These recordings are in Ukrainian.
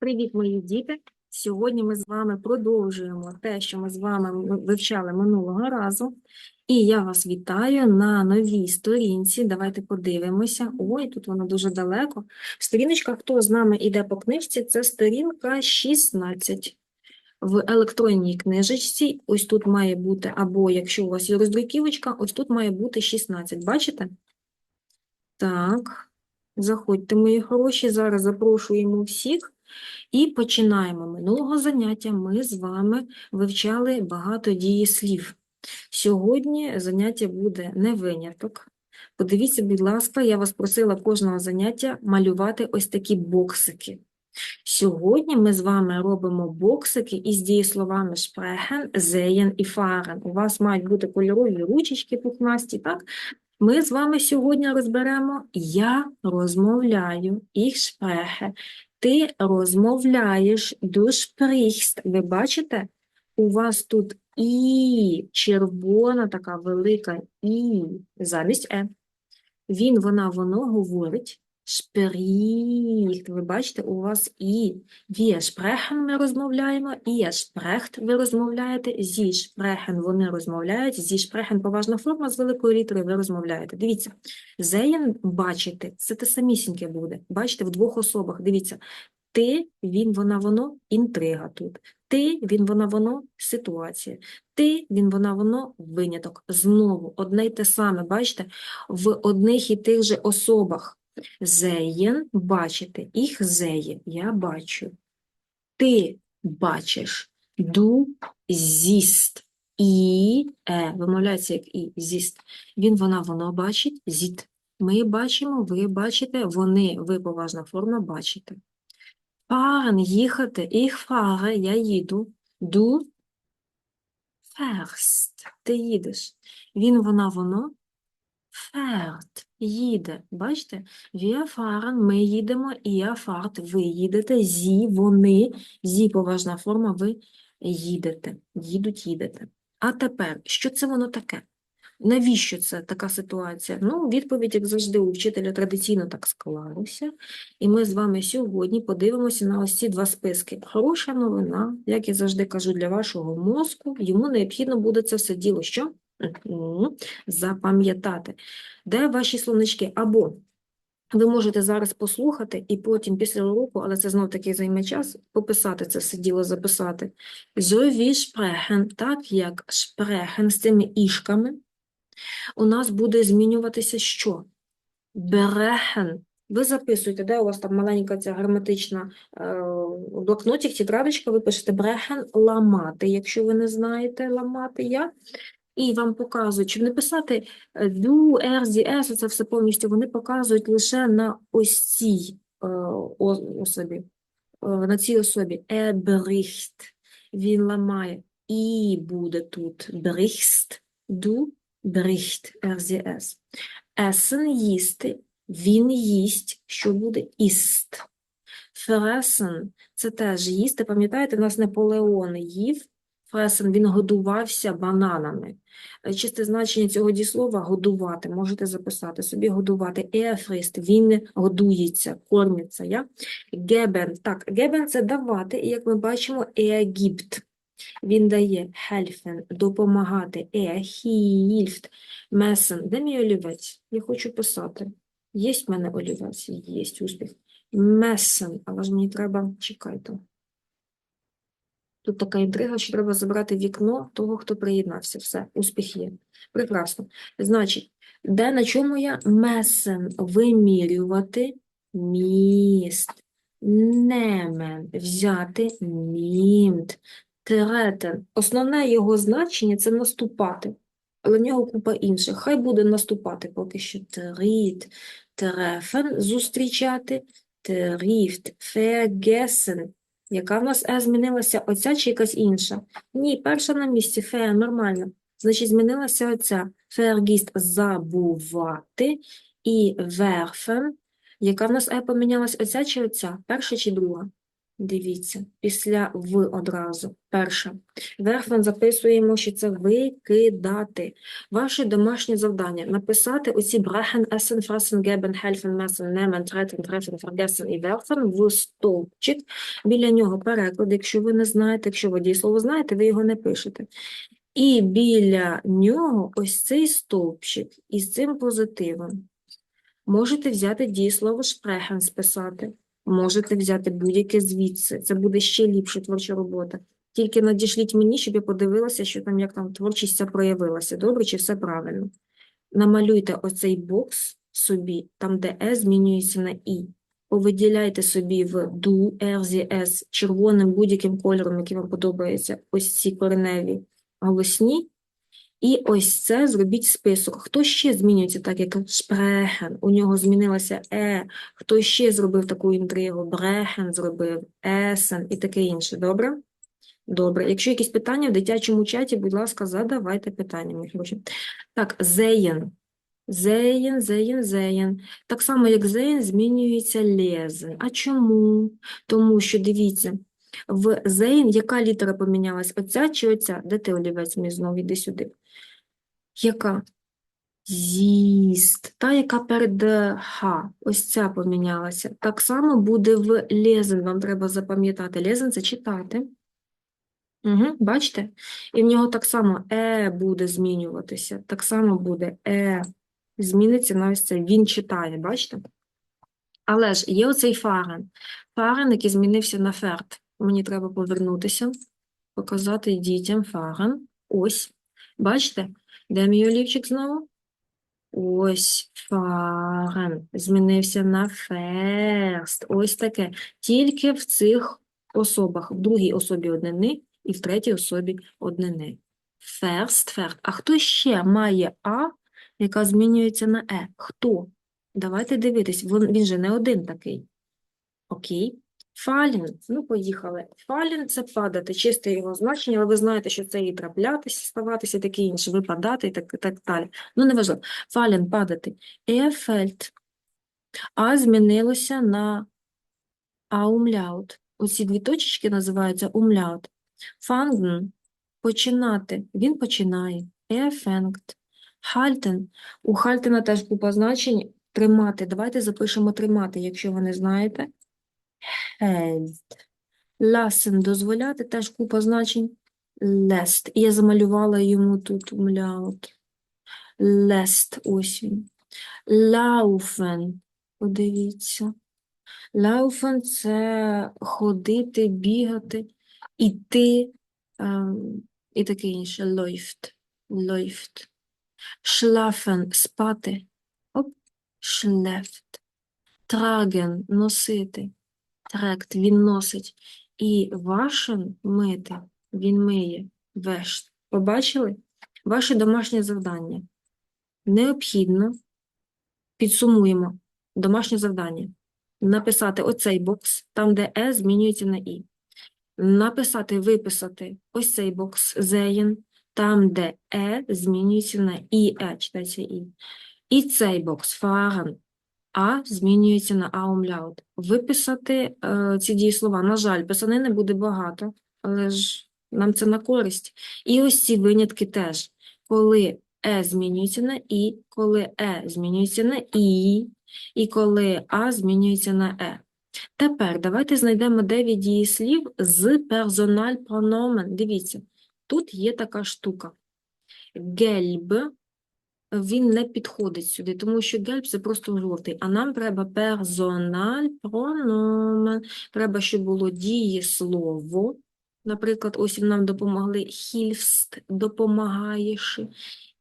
Привіт, мої діти! Сьогодні ми з вами продовжуємо те, що ми з вами вивчали минулого разу. І я вас вітаю на новій сторінці. Давайте подивимося. Ой, тут воно дуже далеко. Сторіночка, хто з нами йде по книжці, це сторінка 16. В електронній книжечці ось тут має бути, або якщо у вас є роздруківочка, ось тут має бути 16. Бачите? Так, заходьте, мої хороші. Зараз запрошуємо всіх. І починаємо. Минулого заняття ми з вами вивчали багато дієслів. Сьогодні заняття буде не виняток. Подивіться, будь ласка, я вас просила кожного заняття малювати ось такі боксики. Сьогодні ми з вами робимо боксики із дієсловами sprechen, sehen і fahren. У вас мають бути кольорові ручечки пухнасті, так? Ми з вами сьогодні розберемо «Я розмовляю», «Ich spreche», ти розмовляєш, du. Ви бачите? У вас тут і червона така велика і замість е. Він, вона, воно говорить. Spricht. Ви бачите, у вас і. Wir sprechen ми розмовляємо, ihr sprecht ви розмовляєте, sie sprechen вони розмовляють, sie sprechen поважна форма з великої літери ви розмовляєте. Дивіться, Зеєн бачите, це те самісіньке буде. Бачите, в двох особах. Дивіться, ти, він, вона, воно, інтрига тут. Ти, він, вона, воно, ситуація. Ти, він, вона, воно, виняток. Знову одне й те саме, бачите, в одних і тих же особах. Зеєн, бачите, їх зеє, я бачу. Ти бачиш, ду, зіст. І, е, вимовляється як і, зіст. Він, вона, воно бачить, зіт. Ми бачимо, ви бачите, вони, ви поважна форма, бачите. Fahren, їхати, ich fahre, я їду. Du fährst, ти їдеш. Він, вона, воно, fährt, їде. Бачите? Wir ми їдемо, ihr fahrt, ви їдете, sie, вони, sie поважна форма, ви їдете, їдуть, їдете. А тепер, що це воно таке? Навіщо це така ситуація? Ну, відповідь, як завжди, у вчителя традиційно так склалося. І ми з вами сьогодні подивимося на ось ці два списки. Хороша новина, як я завжди кажу, для вашого мозку, йому необхідно буде це все діло що? Запам'ятати. Де ваші словнички? Або ви можете зараз послухати і потім після уроку, але це знов таки займе час, пописати це все діло, записати. So wie sprechen, так як sprechen з цими ішками, у нас буде змінюватися що? Берехен. Ви записуєте, де у вас там маленька ця граматична е, блокнотик, тетрадочка, ви пишете брехен ламати, якщо ви не знаєте ламати я. І вам показують, щоб не писати do, er, sie, es, це все повністю, вони показують лише на ось цій е, особі, е, на цій особі. Bricht, він ламає. І буде тут bricht, er, sie, es. Essen – їсти, він їсть, що буде іст. Fressen – це теж їсти. Пам'ятаєте, у нас Наполеон їв. Фресен, він годувався бананами. Е, Чисте значення цього дієслова – годувати. Можете записати собі годувати. Ефрист, він годується, кормиться. Я? Гебен, так, гебен – це давати, і як ми бачимо, егіпт. Він дає helfen, допомагати. Hilft, messen. Де мій олівець? Я хочу писати. Є в мене олівець? Є, успіх. Messen, але ж мені треба, чекайте. Тут така інтрига, що треба забрати вікно того, хто приєднався. Все, успіх є. Прекрасно. Значить, де на чому я? Месен вимірювати міст. Немен взяти німт. Третен. Основне його значення це наступати. Але в нього купа інших. Хай буде наступати поки що. Тріт. Трефен зустрічати. Тріфт. Фергесен. Яка в нас е змінилася? Оця чи якась інша? Ні, перша на місці, фея нормально. Значить, змінилася оця. Фергіст – забувати. І верфен. Яка в нас е помінялась? Оця чи оця? Перша чи друга? Дивіться, після в одразу. Перше. Верхвен записуємо, що це викидати. Ваше домашнє завдання написати оці брехен, есен, фресен, гебен, хельфен, месен, немен, третен, трефен, фергесен і верфен в стовпчик. Біля нього переклад. Якщо ви не знаєте, якщо ви дієслово знаєте, ви його не пишете. І біля нього ось цей стовпчик із цим позитивом. Можете взяти дієслово шпрехен списати. Можете взяти будь-яке звідси. Це буде ще ліпша творча робота. Тільки надішліть мені, щоб я подивилася, що там, як там творчість ця проявилася. Добре, чи все правильно? Намалюйте оцей бокс собі, там, де «е» змінюється на «і». Повиділяйте собі в ду, «ер», «ес» червоним будь-яким кольором, який вам подобається, ось ці кореневі голосні. І ось це зробіть список. Хто ще змінюється так, як шпрехен? У нього змінилося е. Хто ще зробив таку інтригу? Брехен зробив, есен і таке інше. Добре? Добре. Якщо якісь питання в дитячому чаті, будь ласка, задавайте питання, мої хороші. Так, зеєн. Зеєн, зеєн, зеєн. Так само, як зеєн, змінюється лезен. А чому? Тому що, дивіться, в зеєн яка літера помінялась? Оця чи оця? Де ти, олівець мій знову? Іди сюди. Яка? Зіст. Та, яка перед е, ха. Ось ця помінялася. Так само буде в лезен. Вам треба запам'ятати. Лезен – це читати. Угу, бачите? І в нього так само е буде змінюватися. Так само буде е. Зміниться на ось це. Він читає, бачите? Але ж є оцей фарен. Фарен, який змінився на ферт. Мені треба повернутися, показати дітям фарен. Ось. Бачите? Де мій олівчик знову? Ось фарен. Змінився на ферст. Ось таке. Тільки в цих особах. В другій особі однини і в третій особі однини. Ферст, ферст. А хто ще має А, яка змінюється на Е? Хто? Давайте дивитись. Він же не один такий. Окей. Фалін. Ну, поїхали. Фалін – це падати, чисте його значення, але ви знаєте, що це і траплятися, ставатися, таке інше, випадати і так, так далі. Ну, неважливо. Фалін – падати. Ефельт. А змінилося на аумляут. Оці дві точечки називаються умляут. Фангн – починати. Він починає. Ефенкт. Хальтен. У Хальтена теж купа значень. Тримати. Давайте запишемо тримати, якщо ви не знаєте. Held. Lassen – дозволяти, теж купа значень. Lest. Я замалювала йому тут умляут. Lest, ось він. Laufen. Подивіться. Laufen – це ходити, бігати, іти ем, і таке інше. Läuft. Läuft. Schlafen – спати. Оп. Schläft. Tragen – носити. Трект – він носить. І вашен – мити. Він миє. Вешт. Побачили? Ваше домашнє завдання. Необхідно, підсумуємо, домашнє завдання. Написати оцей бокс, там, де «е» змінюється на «і». Написати, виписати ось цей бокс «зеєн», там, де «е» змінюється на «і-е», читається «і». І цей бокс «фарен», «а» змінюється на «аумляут». Виписати е, ці дієслова. На жаль, писанини буде багато, але ж нам це на користь. І ось ці винятки теж. Коли «е» змінюється на «і», коли «е» змінюється на «і», і коли «а» змінюється на «е». Тепер давайте знайдемо 9 дієслів з персональ прономен. Дивіться, тут є така штука. Гельб, він не підходить сюди, тому що гельб – це просто жовтий, а нам треба персональ прономен. Треба, щоб було дієслово. Наприклад, ось нам допомогли хільфст, допомагаєш.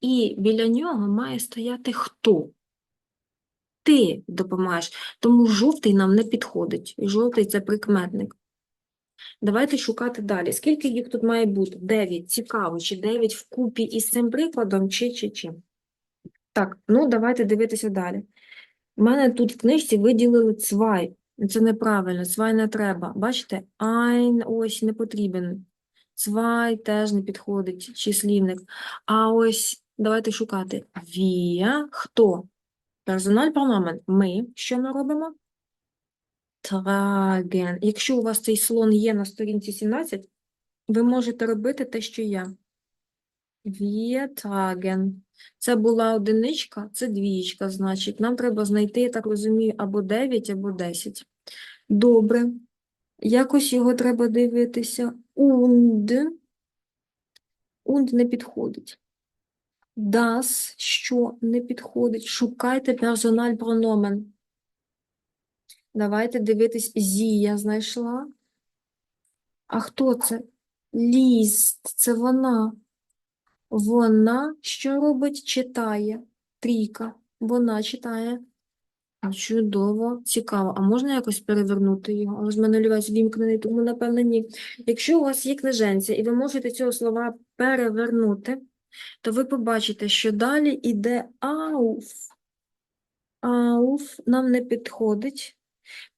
І біля нього має стояти хто? Ти допомагаєш. Тому жовтий нам не підходить. Жовтий – це прикметник. Давайте шукати далі. Скільки їх тут має бути? Дев'ять. Цікаво, чи дев'ять вкупі із цим прикладом, чи, чи, чи. Так, ну давайте дивитися далі. У мене тут в книжці виділили цвай. Це неправильно, цвай не треба. Бачите? Ein, ось, не потрібен. Цвай теж не підходить, числівник. А ось, давайте шукати. Wir, хто? Персональ прономен. Ми. Що ми робимо? tragen. Якщо у вас цей слон є на сторінці 17, ви можете робити те, що я. Wir tragen. Це була одиничка, це двієчка, значить. Нам треба знайти, я так розумію, або 9, або 10. Добре. Якось його треба дивитися. Und. Und не підходить. Das, що не підходить. Шукайте персональ прономен. Давайте дивитись. Зі я знайшла. А хто це? Ліст. Це вона. Вона що робить? Читає. Трійка. Вона читає. Чудово, цікаво. А можна якось перевернути його? Але ж мене олівець вімкнений, тому, напевно, ні. Якщо у вас є книженця, і ви можете цього слова перевернути, то ви побачите, що далі йде ауф. Ауф нам не підходить.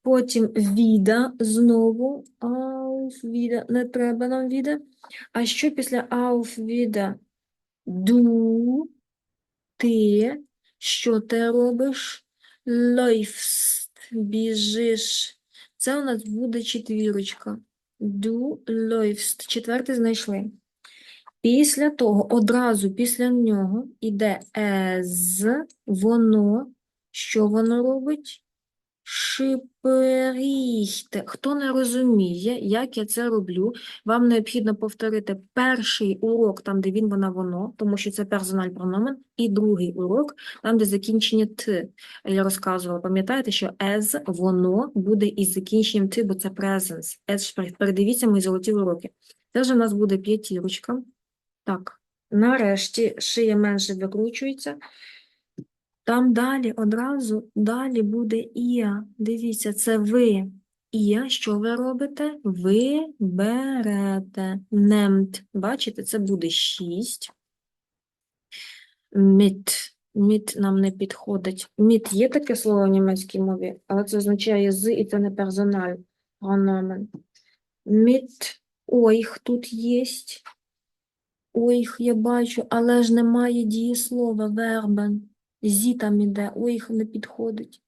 Потім віда знову. Ауф, віда. Не треба нам віда. А що після ауф віда? Ду, ти, що ти робиш? Läufst, біжиш. Це у нас буде четвірочка. Du läufst. Четвертий знайшли. Після того, одразу після нього йде as, воно. Що воно робить? Шиперіхте. Хто не розуміє, як я це роблю, вам необхідно повторити перший урок, там, де він, вона, воно, тому що це персональ прономен, і другий урок, там, де закінчення т. Я розказувала, пам'ятаєте, що as, воно буде із закінченням ти, бо це presence. As, передивіться мої золоті уроки. Це вже в нас буде п'ятірочка. Так, нарешті шия менше викручується. Там далі, одразу, далі буде ія. Дивіться, це ви. Ія, що ви робите? Ви берете. Немт. Бачите, це буде 6. Міт. Міт нам не підходить. Міт є таке слово в німецькій мові, але це означає з, і це не персональ. Прономен. Міт. Ойх тут є. Ойх я бачу, але ж немає дієслова, вербен. Зі там іде, ойх не підходить.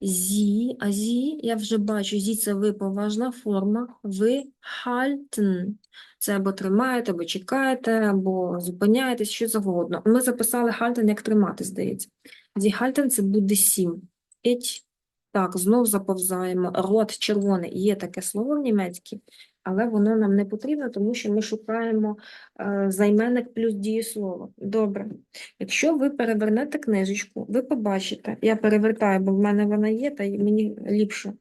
Зі, а зі, я вже бачу, зі це ви поважна форма. Ви halten. Це або тримаєте, або чекаєте, або зупиняєтесь, що завгодно. Ми записали halten як тримати, здається. Зі halten це буде сім. Іть. Так, знов заповзаємо. Рот червоний. Є таке слово в німецькій, але воно нам не потрібно, тому що ми шукаємо е, займенник плюс дієслово. Добре. Якщо ви перевернете книжечку, ви побачите, я перевертаю, бо в мене вона є, та мені ліпше.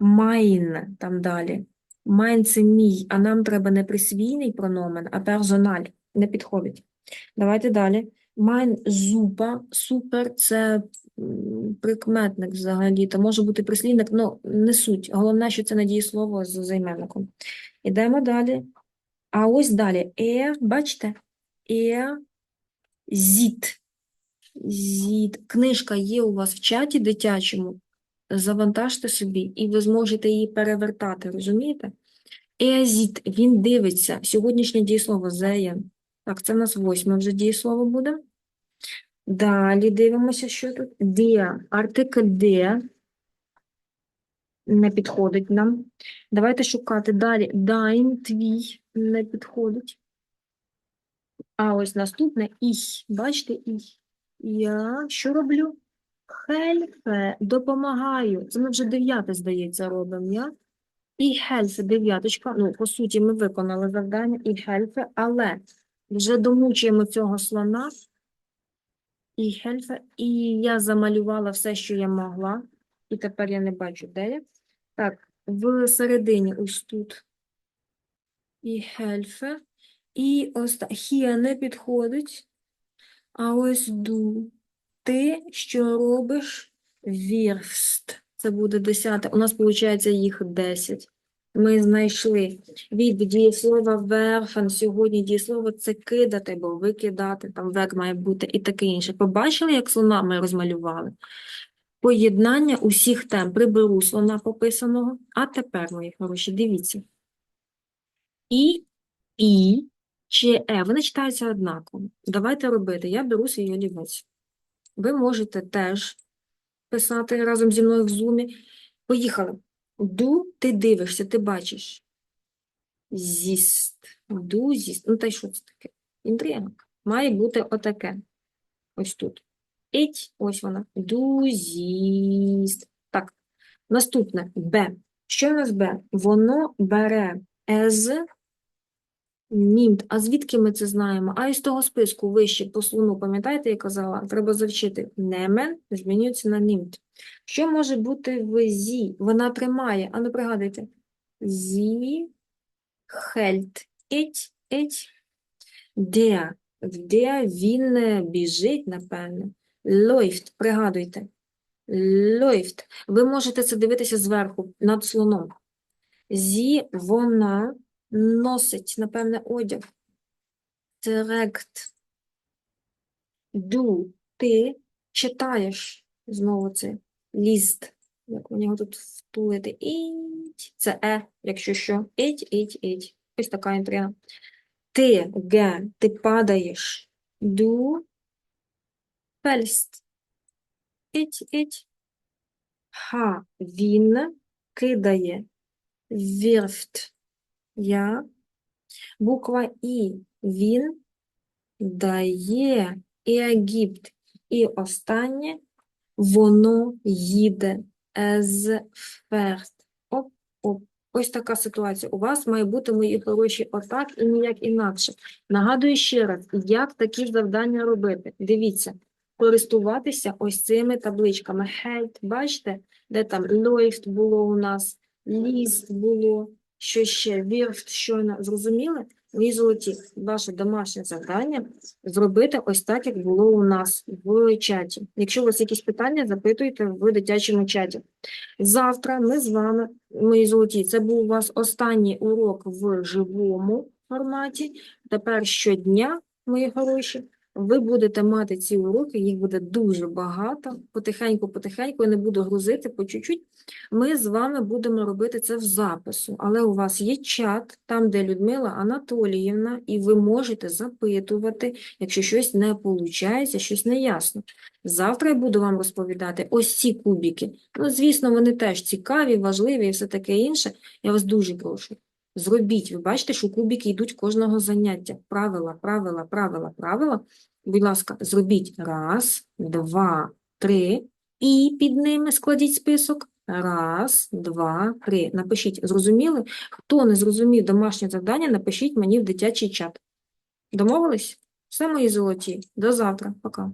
Майн там далі. Майн це мій, а нам треба не присвійний прономен, а персональ. Не підходить. Давайте далі. Майн зупа, супер це прикметник взагалі, то може бути прислівник, ну не суть. Головне, що це не дієслово з займенником. Ідемо далі. А ось далі. Е, бачите? Е, зіт. Зіт. Книжка є у вас в чаті дитячому. Завантажте собі, і ви зможете її перевертати, розумієте? Еазіт, він дивиться. Сьогоднішнє дієслово зеєн. Так, це в нас восьме вже дієслово буде. Далі дивимося, що тут. Де. Артикль де. Не підходить нам. Давайте шукати далі. Дайн, твій, не підходить. А ось наступне ich. Бачите, ich. Я що роблю? Хельфе, допомагаю. Це ми вже дев'яте, здається, робимо, я. І хельфе, дев'яточка. Ну, по суті, ми виконали завдання і хельфе, але вже домучуємо цього слона. І хельфе, і я замалювала все, що я могла. І тепер я не бачу, де я. Так, в середині ось тут. І хельфе. І ось. Хія не підходить. А ось ду. Ти що робиш? Вірст. Це буде десяте. У нас, виходить, їх 10. Ми знайшли від дієслова верфен. Сьогодні дієслово це кидати або викидати, там век має бути і таке інше. Побачили, як слона ми розмалювали? Поєднання усіх тем. Приберу слона пописаного. А тепер, мої хороші, дивіться. І, і, чи е, вони читаються однаково. Давайте робити. Я беру свій олівець. Ви можете теж писати разом зі мною в зумі. Поїхали. Ду, ти дивишся, ти бачиш. Зіст. Ду, зіст. Ну, та й що це таке? Інтрига. Має бути отаке. Ось тут. Іть, ось вона. Ду, зіст. Так. Наступне. Б. Що в нас Б? Воно бере ез німт. А звідки ми це знаємо? А із того списку вище по слону, пам'ятаєте, я казала, треба завчити. Немен змінюється на німт. Що може бути в зі? Вона тримає. А ну пригадуйте. Зі хельт. Іть, іть. Де? Де він е, біжить, напевне. Лойфт, пригадуйте. Лойфт. Ви можете це дивитися зверху, над слоном. Зі, вона носить, напевне, одяг. Трект. Ду, ти читаєш. Знову це ліст. Як мені його тут втулити? Іть. Це е, якщо що. Іть, іть, іть. Ось така інтрига. Ти, ге, ти падаєш. Ду, фельст. Іть, іть. Ха, він кидає. Вірфт. Я. Буква І. Він дає. Египт. І останнє. Воно їде. Ез ферст. Оп, оп. Ось така ситуація. У вас має бути, мої хороші, отак і ніяк інакше. Нагадую ще раз, як такі завдання робити. Дивіться, користуватися ось цими табличками. Help, бачите, де там läuft було у нас, list було, що ще, wirft, щойно. Зрозуміли? Мої золоті, ваше домашнє завдання зробити ось так, як було у нас в чаті. Якщо у вас якісь питання, запитуйте в дитячому чаті. Завтра ми з вами, мої золоті, це був у вас останній урок в живому форматі. Тепер щодня, мої хороші, ви будете мати ці уроки, їх буде дуже багато, потихеньку-потихеньку, я не буду грузити по чуть-чуть. Ми з вами будемо робити це в запису, але у вас є чат, там, де Людмила Анатоліївна, і ви можете запитувати, якщо щось не виходить, щось не ясно. Завтра я буду вам розповідати ось ці кубики. Ну, звісно, вони теж цікаві, важливі і все таке інше. Я вас дуже прошу. Зробіть. Ви бачите, що кубики йдуть кожного заняття. Правила, правила, правила, правила. Будь ласка, зробіть раз, два, три. І під ними складіть список. Раз, два, три. Напишіть, зрозуміли? Хто не зрозумів домашнє завдання, напишіть мені в дитячий чат. Домовились? Все, мої золоті. До завтра. Пока.